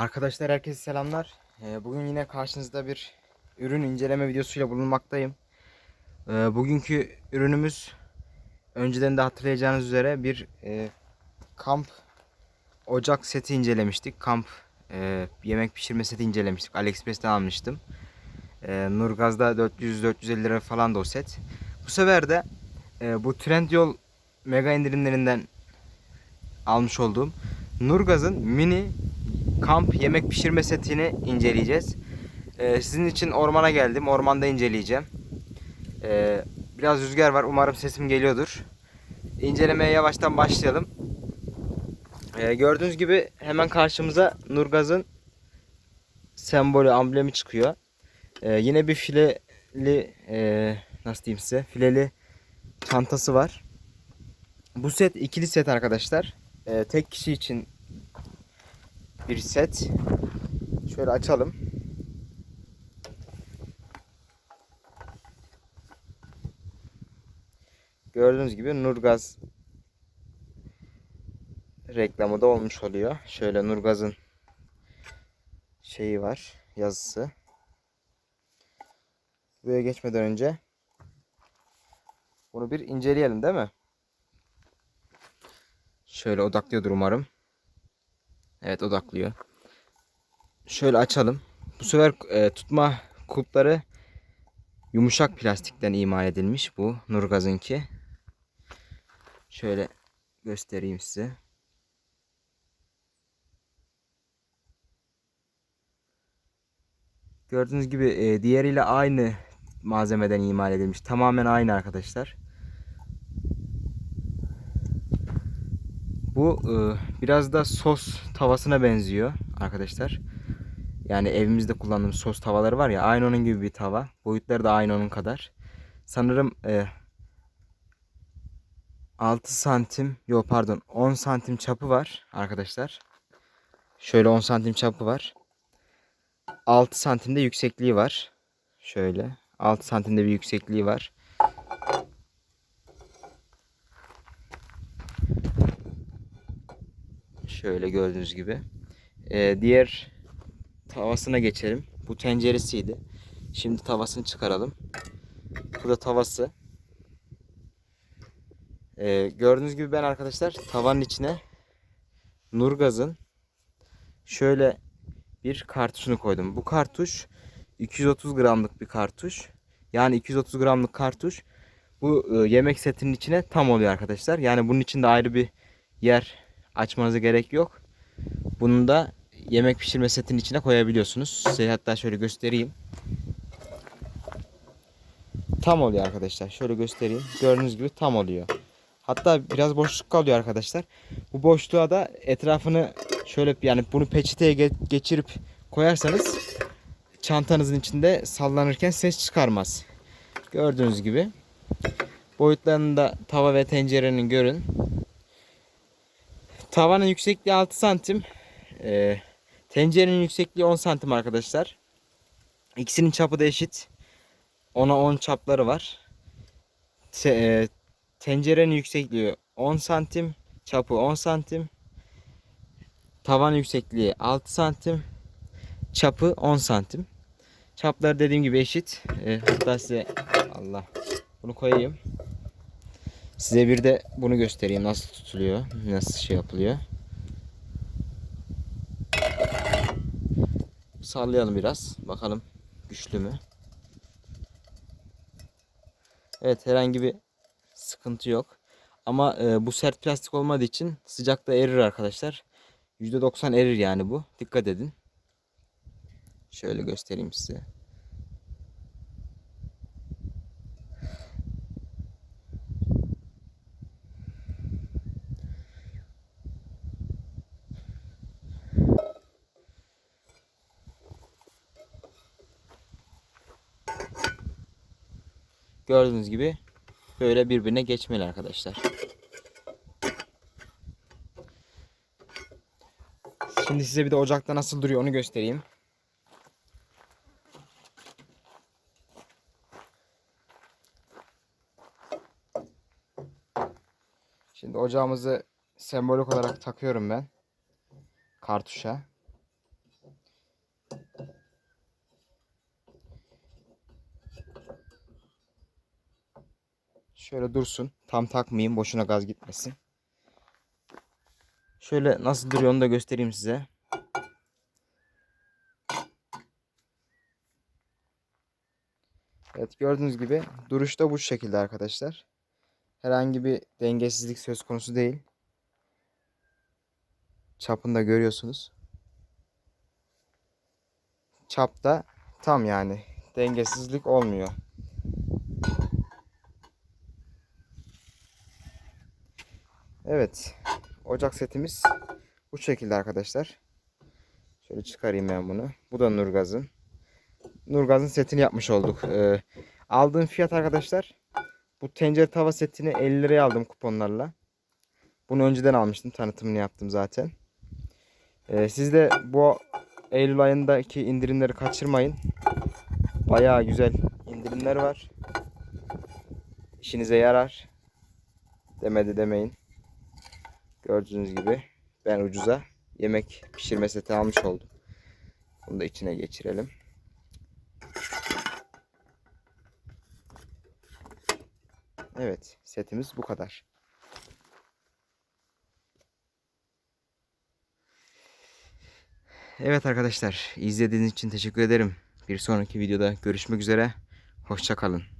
Arkadaşlar herkese selamlar. Ee, Bugün yine karşınızda bir ürün inceleme videosuyla bulunmaktayım. Ee, Bugünkü ürünümüz önceden de hatırlayacağınız üzere bir e, kamp ocak seti incelemiştik. Kamp e, yemek pişirme seti incelemiştik. AliExpress'ten almıştım. E, Nurgaz'da 400-450 lira falan da o set. Bu sefer de bu Trendyol mega indirimlerinden almış olduğum Nurgaz'ın mini kamp yemek pişirme setini inceleyeceğiz. Ee, sizin için ormana geldim. Ormanda inceleyeceğim. Ee, biraz rüzgar var. Umarım sesim geliyordur. İncelemeye yavaştan başlayalım. Ee, gördüğünüz gibi hemen karşımıza Nurgaz'ın sembolü, amblemi çıkıyor. Ee, yine bir fileli e, nasıl diyeyim size fileli çantası var. Bu set ikili set arkadaşlar. Ee, tek kişi için bir set. Şöyle açalım. Gördüğünüz gibi Nurgaz reklamı da olmuş oluyor. Şöyle Nurgaz'ın şeyi var, yazısı. Buraya geçmeden önce bunu bir inceleyelim değil mi? Şöyle odaklıyordur umarım. Evet odaklıyor. Şöyle açalım. Bu sefer e, tutma kulpları yumuşak plastikten imal edilmiş bu Nurgaz'ınki. Şöyle göstereyim size. Gördüğünüz gibi e, diğeriyle aynı malzemeden imal edilmiş. Tamamen aynı arkadaşlar. Bu e, biraz da sos tavasına benziyor arkadaşlar. Yani evimizde kullandığımız sos tavaları var ya aynı onun gibi bir tava. Boyutları da aynı onun kadar. Sanırım e, 6 santim yok pardon 10 santim çapı var arkadaşlar. Şöyle 10 santim çapı var. 6 santimde yüksekliği var. Şöyle 6 santimde bir yüksekliği var. Şöyle gördüğünüz gibi. Ee, diğer tavasına geçelim. Bu tenceresiydi. Şimdi tavasını çıkaralım. Bu da tavası. Ee, gördüğünüz gibi ben arkadaşlar tavanın içine Nurgaz'ın şöyle bir kartuşunu koydum. Bu kartuş 230 gramlık bir kartuş. Yani 230 gramlık kartuş bu e, yemek setinin içine tam oluyor arkadaşlar. Yani bunun içinde ayrı bir yer açmanıza gerek yok. Bunu da yemek pişirme setinin içine koyabiliyorsunuz. Size hatta şöyle göstereyim. Tam oluyor arkadaşlar. Şöyle göstereyim. Gördüğünüz gibi tam oluyor. Hatta biraz boşluk kalıyor arkadaşlar. Bu boşluğa da etrafını şöyle yani bunu peçeteye ge- geçirip koyarsanız çantanızın içinde sallanırken ses çıkarmaz. Gördüğünüz gibi. Boyutlarını da tava ve tencerenin görün. Tavanın yüksekliği 6 santim. Ee, tencerenin yüksekliği 10 santim arkadaşlar. İkisinin çapı da eşit. 10'a 10 çapları var. Te- e, tencerenin yüksekliği 10 santim. Çapı 10 santim. Tavan yüksekliği 6 santim. Çapı 10 santim. Çapları dediğim gibi eşit. Ee, hatta size Allah bunu koyayım. Size bir de bunu göstereyim nasıl tutuluyor, nasıl şey yapılıyor. Sallayalım biraz. Bakalım güçlü mü? Evet herhangi bir sıkıntı yok. Ama e, bu sert plastik olmadığı için sıcakta erir arkadaşlar. %90 erir yani bu. Dikkat edin. Şöyle göstereyim size. Gördüğünüz gibi böyle birbirine geçmeli arkadaşlar. Şimdi size bir de ocakta nasıl duruyor onu göstereyim. Şimdi ocağımızı sembolik olarak takıyorum ben. Kartuşa. Şöyle dursun. Tam takmayayım. Boşuna gaz gitmesin. Şöyle nasıl duruyor onu da göstereyim size. Evet gördüğünüz gibi duruşta bu şekilde arkadaşlar. Herhangi bir dengesizlik söz konusu değil. Çapını da görüyorsunuz. Çapta tam yani dengesizlik olmuyor. Evet. Ocak setimiz bu şekilde arkadaşlar. Şöyle çıkarayım ben bunu. Bu da Nurgaz'ın. Nurgaz'ın setini yapmış olduk. Ee, aldığım fiyat arkadaşlar. Bu tencere tava setini 50 liraya aldım kuponlarla. Bunu önceden almıştım. Tanıtımını yaptım zaten. Ee, siz de bu Eylül ayındaki indirimleri kaçırmayın. Bayağı güzel indirimler var. İşinize yarar. Demedi demeyin. Gördüğünüz gibi ben ucuza yemek pişirme seti almış oldum. Bunu da içine geçirelim. Evet, setimiz bu kadar. Evet arkadaşlar, izlediğiniz için teşekkür ederim. Bir sonraki videoda görüşmek üzere. Hoşça kalın.